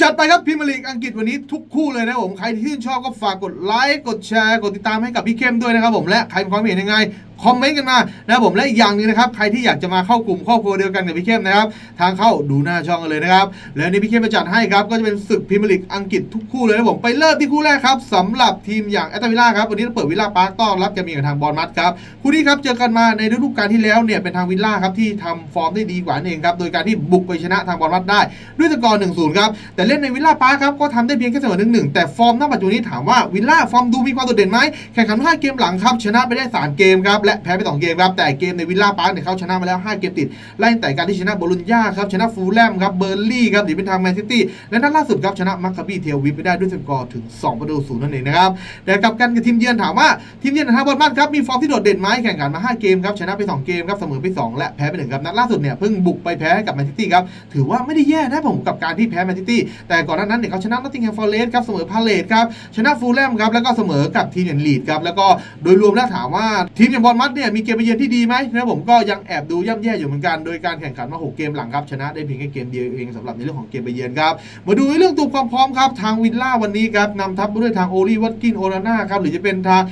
จัดไปครับพิมลีกอังกฤษวันนี้ทุกคู่เลยนะผม ใครที่ชื่นชอบก็ฝากกดไลค์ กดแชร์ กดติดตามให้กับพี่เข้มด้วยนะครับผม และใครมีความเห็นยังไง คอมเมนต์กันมานะครับผมและอีกอย่างนึงนะครับใครที่อยากจะมาเข้ากลุ่มครอบครัวเดียวกันกับพี่เข้มนะครับทางเข้าดูหน้าช่องกันเลยนะครับแล้วนี่พี่เข้มมาจัดให้ครับก็จะเป็นศึกพรีเมียร์ลีกอังกฤษทุกคู่เลยนะผมไปเริ่มที่คู่แรกครับสำหรับทีมอย่างแอตตาวิลล่าครับวันนี้เราเปิดวิลล่าพาร์คต้อนรับแกมีกับทางบอลมัดครับคู่นี้ครับเจอกันมาในฤดูกาลที่แล้วเนี่ยเป็นทางวิลล่าครับที่ทำฟอร์มได้ดีกว่านั่เองครับโดยการที่บุกไปชนะทางบอลมัดได้ ด้วยสกอร์1-0ครับแต่เล่นในวิลล่าพาร์คครับก็ทำได้เพียงแค่เสมอ1-1แต่ฟอร์มณปัจจุบันนี้ถามว่าวิลล่าฟอร์มดูมีความโดดเด่นไหมแข่งขัน5เกมหลังครับชนะไปได้ 3 เกมครับและแพ้ไป2เกมครับแต่เกมในวิลล่าพาร์คเนี่ยเขาชนะมาแล้ว 5 เกมติดไล่ตั้งแต่การที่ชนะโบลุญญาครับชนะฟูลแลมครับเบอร์ลี่ครับหนีเป็นทางแมนซิตี้และนัดล่าสุดครับชนะมัคคาบีเทลวิปไปได้ด้วยสกอร์ถึง 2 ประตูศูนย์นั่นเองนะครับแต่กลับกันกับทีมเยือนถามว่าทีมเยือนทางบอลมันครับมีฟอร์มที่โดดเด่นไหมแข่งขันมา 5 เกมครับชนะไป 2 เกมครับเสมอไป 2 และแพ้ไป1ครับนัดล่าสุดเนี่ยเพิ่งบุกไปแพ้กับแมนซิตี้ครับถือว่าไม่ได้แย่นะผมกับการที่แพ้แมนซิตี้แต่ก่อนหน้านั้นเนี่ยเขาชนะนอตติงแฮมฟอร์เรสครับเสมอพาเลตครับชนะฟูลแลมครับแล้วก็เสมอกับทีมอย่างลีดครับแล้วก็โดยรวมแล้วถามว่าทีมอย่างบอลมัดเนี่ยมีเกมไปเยือนที่ดีไหมนะผมก็ยังแอบดูย่ำแย่อยู่เหมือนกันโดยการแข่งขันมา 6 เกมหลังครับชนะได้เพียงแค่เกมเดียวเองสำหรับในเรื่องของเกมไปเยือนครับมาดูในเรื่องตัวความพร้อมครับทางวิลล่าวันนี้ครับนำทัพมาด้วยทางโอลีวัตกินโอนาน่าครับหรือจะเป็นทาง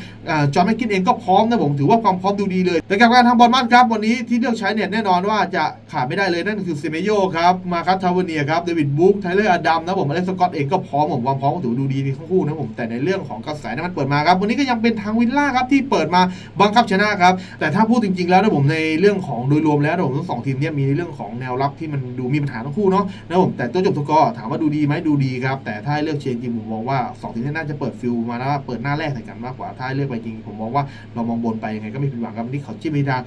จอห์นแมกกินเองก็พร้อมนะผมถือว่าความพร้อมดูดีเลยแต่กับการทางบอลมัดครับวันนี้ที่เลือกใช้เนี่ยแน่นอนว่าจะขาดไม่ได้เลยนั่นคือเซเมโยครับมาคัทาวเนียครับเดวิดบุ๊กไทเลอร์อดัมนะผมอเล็กซ์สกอตเองก็พร้อมผมความพร้อมก็ถือดูดีทั้งคู่นะผมแต่ในเรื่องของกระแสน้ำมันเปิดมาครับวันนี้ก็ยังเป็นทางวิลล่าครับที่เปิดมาบังคับชนะครับ แต่ถ้าพูดจริง ๆ แล้วนะผมในเรื่องของโดยรวมแล้วนะผมทั้งสองทีมเนี่ยมีในเรื่องของแนวรับที่มันดูมีปัญหาทั้งคู่เนาะนะผมแต่ตัวจบตัวกอถามว่าดูดีไหมดูดีครับ แต่ถ้าเลือกเชียร์จริงผมมองว่าสองทีมนี้น่าจะเปิดฟิลมาแล้วเปิดหน้าแรกใส่กันมากกว่าถ้าเลือกไปจริงผมมองว่าเรามองบนไปยังไงก็ไม่ผิดหวังครับวันนี้เขาจิ้มไปทาง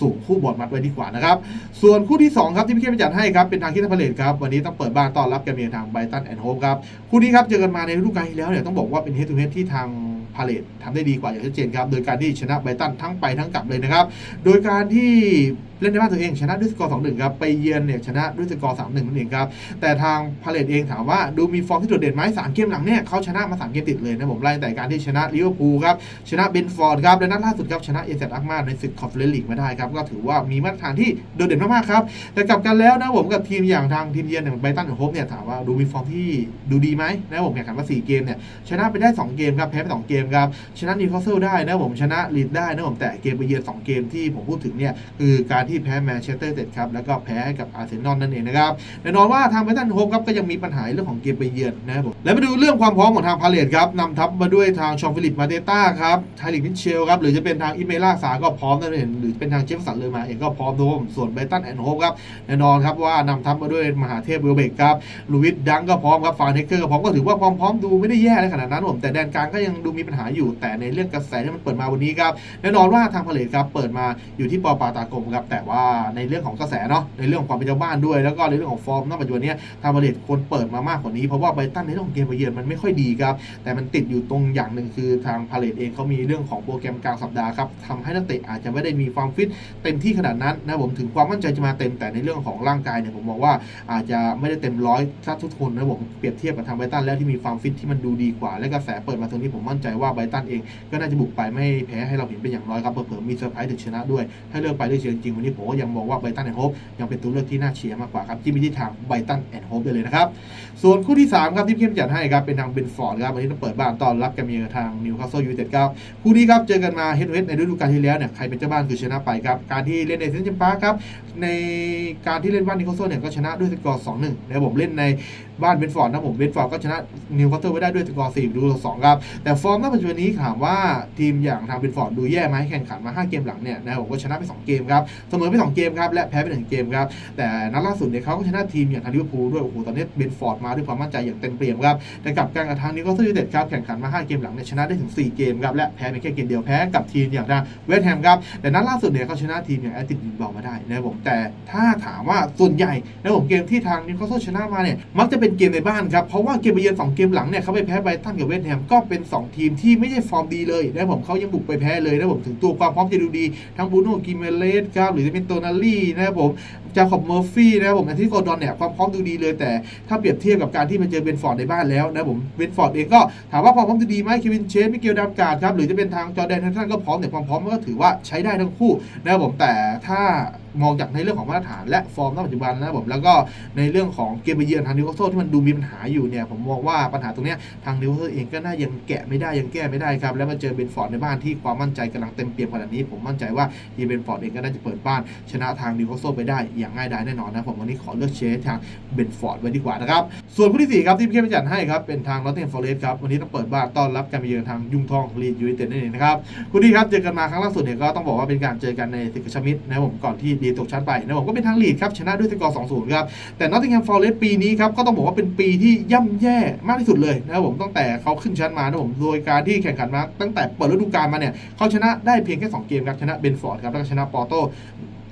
สูงคู่บอลมัดไว้ดีกว่านะครับส่วนคู่ที่สองครับที่พี่เข้มไปจัดให้ครับเป็นทางคิดพาเลตครับวันนี้ต้องเปิดบ้านต้อนรับแกเมียทางไบตันแอนด์โฮมครับคู่นี้ครับเจอกันมาในฤดูกาลที่แล้วเนี่ยต้องบอกว่าเป็นเฮดทูเฮดที่ทาง พาเลตทำได้ดีกว่าอย่างชัดเจนครับ โดยการที่ชนะไบตันทั้งไปทั้งกลับเลยนะครับ โดยการที่ เล่นในบ้านตัวเองชนะด้วยสกอร์2-1ครับไปเยือนเนี่ยชนะด้วยสกอร์3-1นั่นเองครับแต่ทางพาเลตเองถามว่าดูมีฟอร์มที่โดดเด่นไหมสามเกมหลังเนี่ยเขาชนะมา3เกมติดเลยนะผมไล่ตั้งแต่การที่ชนะลิเวอร์พูลครับชนะเบนฟอร์ดครับและนัดล่าสุดครับชนะเอเซตอักมาในศึกคอนเฟเรนซ์ลีกมาได้ครับก็ถือว่ามีมาตรฐานที่โดดเด่นมากๆครับแต่กลับกันแล้วนะผมกับทีมอย่างทางทีมเยือนอย่างไบตันกับโฮปเนี่ยถามว่าดูมีฟอร์มที่ดูดีไหมนะผมแข่งขันมา4เกมเนี่ยชนะไปได้ 2 เกมครับแพ้ไป2เกมครับชนะนิวคาสเซิลได้นะผมชนะลีดได้นะผมแต่เกมไปเยือน2เกมที่ผมพูดถึงเนี่ยคือการที่แพ้แมนเชสเตอร์เต็ดครับแล้วก็แพ้ให้กับอาร์เซนอลนั่นเองนะครับแน่นอนว่าทางไบตันโฮปครับก็ยังมีปัญหาเรื่องของเกมไปเยือนนะครับผมแล้วมาดูเรื่องความพร้อมของทางพาเลตครับนำทัพมาด้วยทางชองฟิลิปมาเตต้าครับไทลิกมิเชลครับหรือจะเป็นทางอิเมล่าสาก็พร้อมนั่นเองหรือเป็นทางเจฟสันเลยมาเองก็พร้อมด้วยส่วนไบตันแอนด์โฮปครับแน่นอนครับว่านำทัพมาด้วยมหาเทพเวลเบกครับลูวิสดังก็พร้อมครับฟานเทคเกอร์ก็พร้อมก็ถือว่าความพร้อมดูไม่ได้แย่เลยขนาดนั้นผมแต่แดนกลางก็ยังดูมีปัญหาอยู่แต่ในเรื่องกระแสที่มันเปิดมาวันนี้ครับแน่นอนว่าทางพาเลตครับเปิดมาอยู่ที่ปอปาตากรมครับแต่แต่ว่าในเรื่องของกระแสเนาะในเรื่องของความเป็นเจ้าบ้านด้วย แล้วก็ในเรื่องของฟอร์มณปัจจุบันเนี้ยทางพาเลตควรเปิดมามากกว่านี้เพราะว่าไบตันในเรื่องของเกมไปเยือนมันไม่ค่อยดีครับ แต่มันติดอยู่ตรงอย่างหนึ่งคือทางพาเลตเองเขามีเรื่องของโปรแกรมกลางสัปดาห์ครับทำให้นักเตะอาจจะไม่ได้มีความฟิตเต็มที่ขนาดนั้นนะผมถึงความมั่นใจจะมาเต็มแต่ในเรื่องของร่างกายเนี่ยผมมองว่าอาจจะไม่ได้เต็มร้อยทัทุกคนนะผมเปรียบเทียบกับทางไบตันแล้วที่มีความฟิตที่มันดูดีกว่า และกระแสเปิดมาตรงนี้ผมมั่นใจว่าไบตันเองก็น่าจะบุกไปไม่แพ้ให้เราเห็นเป็นอย่างน้อยครับเผื่อมีเซอร์ไพรส์ถึงชนะด้วยถ้าเลือกไปด้วยเชียร์จริงๆวันนี้ผมก็ยังมองว่าไบตันแอนด์โฮปยังเป็นตัวเลือกที่น่าเชียร์มากกว่าครับที่มีที่ทางไบตันแอนด์โฮปได้เลยนะครับ ส่วนคู่ที่ 3 ครับที่พี่เข้มจัดให้ครับเป็นทางเบนฟอร์ดครับวันนี้ต้องเปิดบ้านต้อนรับแกมีทางนิวคาสเซิลยูไนเต็ดครับคู่นี้ครับเจอกันมาเฮดเวสในฤดูกาลที่แล้วเนี่ยใครเป็นเจ้าบ้านคือชนะไปครับการที่เล่นในเซนต์เจมส์ปาร์คครับในการที่เล่นบ้านนิวคาสเซิลเนี่ยก็ชนะด้วยสกอร์2-1นะครับผมเล่นใน บ้านเบนฟอร์ดนะผมเบนฟอร์ดก็ชนะนิวคาสเซิลไว้ได้ด้วยสกอร์4ดูต่อ2ครับ แต่ฟอร์มณปัจจุบันนี้ถามว่าทีมอย่างทางเบนฟอร์ดดูแย่ไหมแข่งขันมา 5 เกมหลังเนี่ยนะผมก็ชนะไป 2 เกมครับเสมอไป 2 เกมครับและแพ้ไป 1 เกมครับ แต่นัดล่าสุดเนี่ยเขาก็ชนะทีมอย่างทางลิเวอร์พูลด้วยโอ้โหตอนนี้เบนฟอร์ดมาด้วยความมั่นใจอย่างเต็มเปี่ยมครับแต่กลับการกับทางนิวคาสเซิลยูไนเต็ดครับแข่งขันมา 5 เกมหลังเนี่ยชนะได้ถึง 4 เกมครับและแพ้เพียงแค่เกมเดียวแพ้กับทีมอย่างทางเวสต์แฮมครับแต่นัดล่าสุดเนี่ยเขาชนะทีมอย่างแอตติบิลบามาได้นะผมแต่ถ้าถามว่าส่วนใหญ่นะผมเกมที่ทางนิวคาสเซิลชนะมาเนี่ยมักจะเป็นเกมในบ้านครับ เพราะว่าเกมไปเยือนสองเกมหลังเนี่ยเขาไปแพ้ไบรตันกับเวสต์แฮมก็เป็นสองทีมที่ไม่ใช่ฟอร์มดีเลยนะผมเขายังบุกไปแพ้เลยนะผมถึงตัวความพร้อมจะดูดี ทั้งบูโน่กิเมเลสครับหรือจะเป็นโตนาลี่นะครับผมจาคอบเมอร์ฟี่นะครับผมแอนทิโกดอนเนี่ยความพร้อมดูดีเลยแต่ถ้าเปรียบเทียบกับการที่มาเจอเบนฟอร์ดในบ้านแล้วนะผมเบนฟอร์ดเองก็ถามว่าความพร้อมดูดีไหมเควินเชสมิเกลดัมการ์ดครับหรือจะเป็นทางจอแดนทันสันก็พร้อมแต่ความพร้อมก็ถือว่าใช้ได้ทั้งคู่นะครับผมแต่ถ้ามองจากในเรื่องของมาตรฐานและฟอร์มณปัจจุบันนะครับผมแล้วก็ในเรื่องของเกมไปเยือนทางนิวคาสเซิลที่มันดูมีปัญหาอยู่เนี่ยผมมองว่าปัญหาตรงนี้ทางนิวคาสเซิลเองก็น่ายังแกะไม่ได้ยังแก้ไม่ได้ครับ แล้วมาเจอเบนฟอร์ดในบ้านที่ความมั่นใจกำลังเต็มเปี่ยมขนาดนี้ ผมมั่นใจว่าทีเบนฟอร์ดเองก็น่าจะเปิดบ้าน ชนะทางนิวคาสเซิลไปได้อย่างง่ายดายแน่นอนนะผมวันนี้ขอเลือกเชียร์ทางเบนฟอร์ดไว้ดีกว่านะครับส่วนคู่ที่สี่ครับที่พี่เข้มจัดให้ครับเป็นทางนอตติงฟอร์เรสครับวันนี้ต้องเปิดบ้านต้อนรับการไปเยือนทางยุงทองลีดยูไนเต็ดนั่นเองนะครับคู่นี้ครับเจอกันมาครั้งล่าสุดเนี่ยก็ต้องบอกว่าเป็นการเจอกันในสิกชมิดนะผมก่อนที่ดตกชั้นไปนะผมก็เป็นทางลีดครับชนะด้วยสกอร์2-0ครับแต่นอตติงแฮมฟอร์เรสต์ปีนี้ครับก็ต้องบอกว่าเป็นปีที่ย่ำแย่มากที่สุดเลยนะครับผมตั้งแต่เขาขึ้นชั้นมานะผมโดยการที่แข่งขันมาตั้งแต่เปิดฤดูกาลมาเนี่ยเขาชนะได้เพียงแค่สองเกมครับชนะเบนฟอร์ดครับแล้วก็ชนะปอร์โต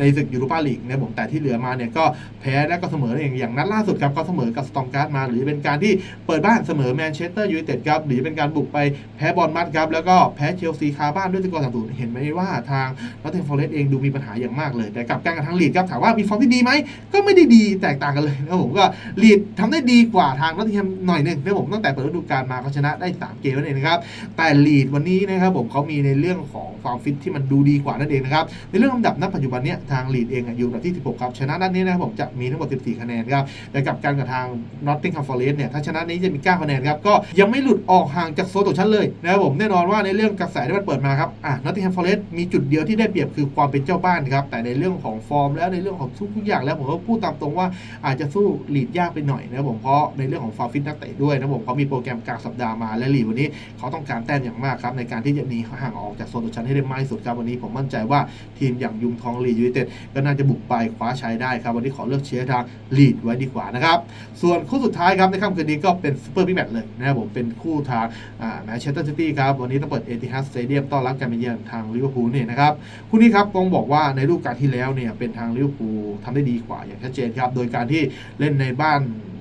ในศึกยูโรปาลีกนะผมแต่ที่เหลือมาเนี่ยก็แพ้และก็เสมออย่างอย่างนัดล่าสุดครับก็เสมอกับสตอมการ์ดมา หรือเป็นการที่เปิดบ้านเสมอแมนเชสเตอร์ยูไนเต็ดครับหรือเป็นการบุกไปแพ้บอลมัดครับแล้วก็แพ้เชลซีคาบ้านด้วยสกอร์สามศูนย์เห็นไหมว่าทางนอตเทนฟอร์เรสต์เองดูมีปัญหาอย่างมากเลยแต่กลับการกับทางลีดครับถามว่ามีฟอร์มที่ดีไหมก็ไม่ได้ดีแตกต่างกันเลยนะผมก็ลีดทำได้ดีกว่าทางนอตเทนหน่อยนึงนะผมตั้งแต่เปิดฤดูกาลมาเขาชนะได้สามเกมนั่นเองนะครับแต่ลีดวันนี้นะครับผมเขามีในเรื่องของความฟิตที่มันดูดีกว่านั่นเองนะครับในเรื่องลำดับณปัจจุบันเนี้ยทางลีดเองอะอยู่อันดับที่ 16 ครับชนะนัดนี้นะครับผมจะมีทั้งหมด 14 คะแนนครับแต่กับการกับทาง Nottingham Forest เนี่ยถ้าชนะนี้จะมี 9 คะแนนครับก็ยังไม่หลุดออกห่างจากโซนตกชั้นเลยนะครับผมแน่นอนว่าในเรื่องกระแสที่มันเปิดมาครับอะ Nottingham Forest มีจุดเดียวที่ได้เปรียบคือความเป็นเจ้าบ้านครับแต่ในเรื่องของของฟอร์ม แล้วในเรื่องของทุกๆอย่างแล้วผมก็พูดตามตรงว่าอาจจะสู้ลีดยากไปหน่อยนะผมเพราะในเรื่องของฟอร์ฟิตนักเตะด้วยนะผมเขามีโปรแกรมกลางสัปดาห์มาและลีดวันนี้เขาต้องการแต้มอย่างมากครับในการที่จะหนีห่างออกจากโซนตกชั้นให้ได้มากที่สุดครับวันนี้ผมมั่นใจว่าทีมอย่างยุงทองลีดยูไนเต็ดก็น่าจะบุกไปคว้าชัยได้ครับวันนี้ขอเลือกเชียร์ทางลีดไว้ดีกว่านะครับส่วนคู่สุดท้ายครับในค่ำคืนนี้ก็เป็นซูเปอร์บิ๊กแมตช์เลยนะครับผมเป็นคู่ทางแมนเชสเตอร์ซิตี้ครับวันนี้ต้องเปิดเอติฮัดสเตเดียมต้อนรับการเยือนทางลิเวอร์พูลเนี่ยนะครับคู่นี้ครับต้องบอกว่าในฤดูกาลที่แล้วเนี่ยเป็นทางลิเวอร์พูลทำได้ดีกว่าอย่างชัดเจนครับ โดยการที่เล่นในบ้าน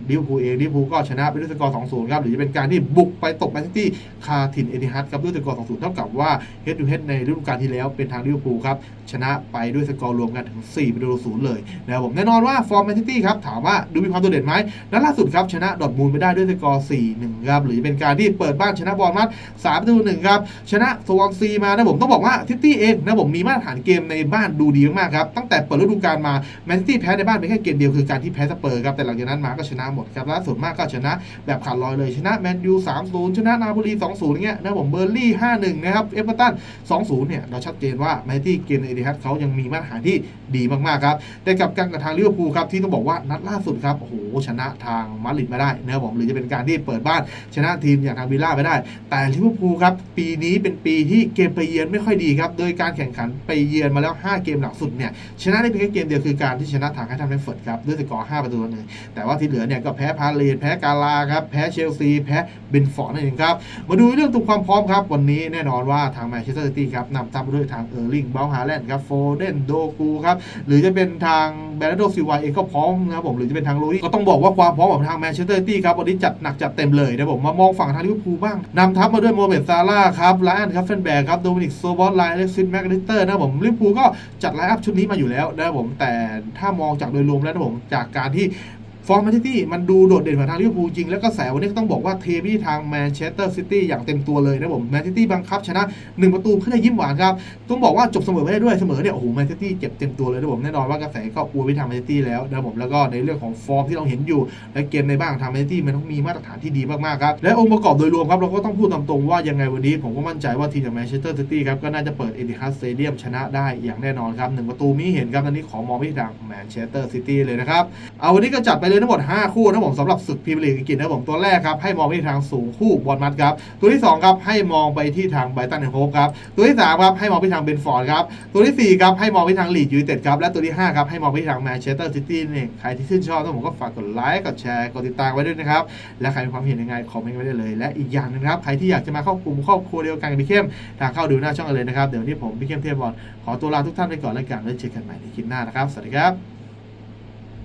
ลิเวอร์พูลเองลิเวอร์พูลก็ชนะไปด้วยสกอร์ 2-0 ครับ หรือจะเป็นการที่บุกไปตกแมนซิตี้คาถินเอติฮัดครับด้วยสกอร์ 2-0 เท่ากับว่าเฮดทูเฮดในฤดูกาลที่แล้วเป็นทางลิเวอร์พูลครับชนะไปด้วยสกอร์รวมกันถึง4ประตูต่อศูนย์เลยนะครับผมแน่นอนว่าฟอร์มแมนซิตี้ครับถามว่าดูมีความโดดเด่นไหมนัดล่าสุดครับชนะดอทมูลไปได้ด้วยสกอร์ 4-1 ครับหรือเป็นการที่เปิดบ้านชนะบอลมัด3ประตูหนึ่งครับชนะสวอนซีมานะผมต้องบอกว่าซิตี้เองนะผมมีมาตรฐานเกมในบ้านดูดีมากๆครับตั้งแต่เปิดฤดูกาลมาแมนซิตี้แพ้ในบ้านเพียงแค่เกมเดียวคือการที่แพ้สเปอร์ครับแต่หลังจากนั้นมาก็ชนะหมดครับล่าสุดมากก็ชนะ แบบขาดลอยเลยชนะแมนยู3-0ชนะนาโปลี2-0อย่างเงี้ยนะผมเบอร์ลี่5-1นะครับเอเวอร์ตัน2-0เนี่ยเราชัดเจนว่าแมนที่เกมในเอติฮัดเขายังมีมาตรฐานที่ดีมากๆครับแต่กับการกับทางลิเวอร์พูลครับที่ต้องบอกว่านัดล่าสุดครับโอ้โหชนะทางมาดริดมาได้นะครับผมหรือจะเป็นการที่เปิดบ้านชนะทีมอย่างทางวิลล่าไปได้ แต่ลิเวอร์พูลครับปีนี้เป็นปีที่เกมไปเยือนไม่ค่อยดีครับโดยการแข่งขันไปเยือนมาแล้ว 5 เกมหลังสุดเนี่ยชนะได้เพียงแค่เกมเดียวคือการที่ชนะทางให้ทำให้เฟิร์ดครับด้วยสกอร์5ประตูต่อหนึ่งแต่ว่าที่เหลือเนี่ยก็แพ้พาเลนแพ้กาลาครับแพ้เชลซี แพ้เบนฟอร์ดนั่นเองครับมาดูเรื่องตัวความพร้อมครับ วันนี้แน่นอนว่าทางแมนเชสเตอร์ซิตี้ครับนำทัพมาด้วยทางเออร์ลิงเบลฮาแลนด์ครับโฟเดนโดกูครับหรือจะเป็นทางแบรโดซิวาเองก็พร้อมนะครับผมหรือจะเป็นทางโรยก็ต้องบอกว่าความพร้อมของทางแมนเชสเตอร์ซิตี้ครับวันนี้จัดหนักจัดเต็มเลยนะผมมามองฝั่งทางลิเวอร์พูลบ้างนำทัพมาด้วยโมเมดซาร่าครับไลออนครับเฟนแบกครับโดมินิกโซบอสไลน์เล็กซิสแมกนิเตอร์นะครับผมลิเวอร์พูลก็จัดไลน์อัพชุดนี้มาอยู่แล้วนะผมแต่ถ้ามองจากโดยรวมแล้วนะผมจากการที่ ฟอร์มแมนซิตี้มันดูโดดเด่นกว่าทางลิเวอร์พูลจริง แล้วก็แสวันนี้ก็ต้องบอกว่าเทไปที่ทางแมนเชสเตอร์ซิตี้อย่างเต็มตัวเลยนะผมแมนซิตี้บังคับชนะ 1 ประตูเพื่อได้ยิ้มหวานครับ ต้องบอกว่าจบเสมอไม่ได้ด้วยเสมอเนี่ยโอ้โหแมนซิตี้เจ็บเต็มตัวเลยนะผมแน่นอนว่ากระแสก็อวยไปทางแมนซิตี้แล้วนะผมแล้วก็ในเรื่องของฟอร์มที่เราเห็นอยู่ และเกมในบ้านของทางแมนซิตี้มันต้องมีมาตรฐานที่ดีมากๆครับและองค์ประกอบโดยรวมครับเราก็ต้องพูดตามตรงว่ายังไงวันนี้ผมก็มั่นใจว่าทีมจากแมนเชสเตอร์ซิตี้ครับก็น่าจะเปิดเอติฮัดสเตเดียมชนะได้อย่างแน่นอนครับหนึ่งประตูมีเห็นครับตอนนี้ขอมองไปที่ทางแมนเชสเตอร์ซิตี้เลยนะครับเอาวันนี้ก็จัดไปเลยทั้งหมด 5 คู่นะผมสำหรับศึกพรีเมียร์ลีกอังกฤษนะครับผมตัวแรกครับให้มองไปที่ทางสูงคู่บอลมัดครับตัวที่สองครับให้มองไปที่ทางไบรตันแอนด์โฮปครับตัวที่สามครับให้มองไปทางเบนฟอร์ดครับตัวที่สี่ครับให้มองไปทางลีดยูไนเต็ดครับและตัวที่ห้าครับให้มองไปที่ทางแมนเชสเตอร์ซิตี้นี่ใครที่ชื่นชอบต้องผมก็ฝากกดไลค์กดแชร์กดติดตามไว้ด้วยนะครับและใครมีความเห็นยังไงคอมเมนต์ไว้ได้เลย และอีกอย่างหนึงครับใครที่อยากจะมาเข้ากลุ่มครอบครัวเดียวกันกับพี่เข้มทางเข้าดูหน้าช่องกันเลยนะครับเดี๋ยววันนี้ผมพี่เข้มเทพบอลขอตัวลาทุกท่านไปก่อนแล้วกันแล้วเจอกันใหม่ในคลิปหน้านะครับสวัสดีครับ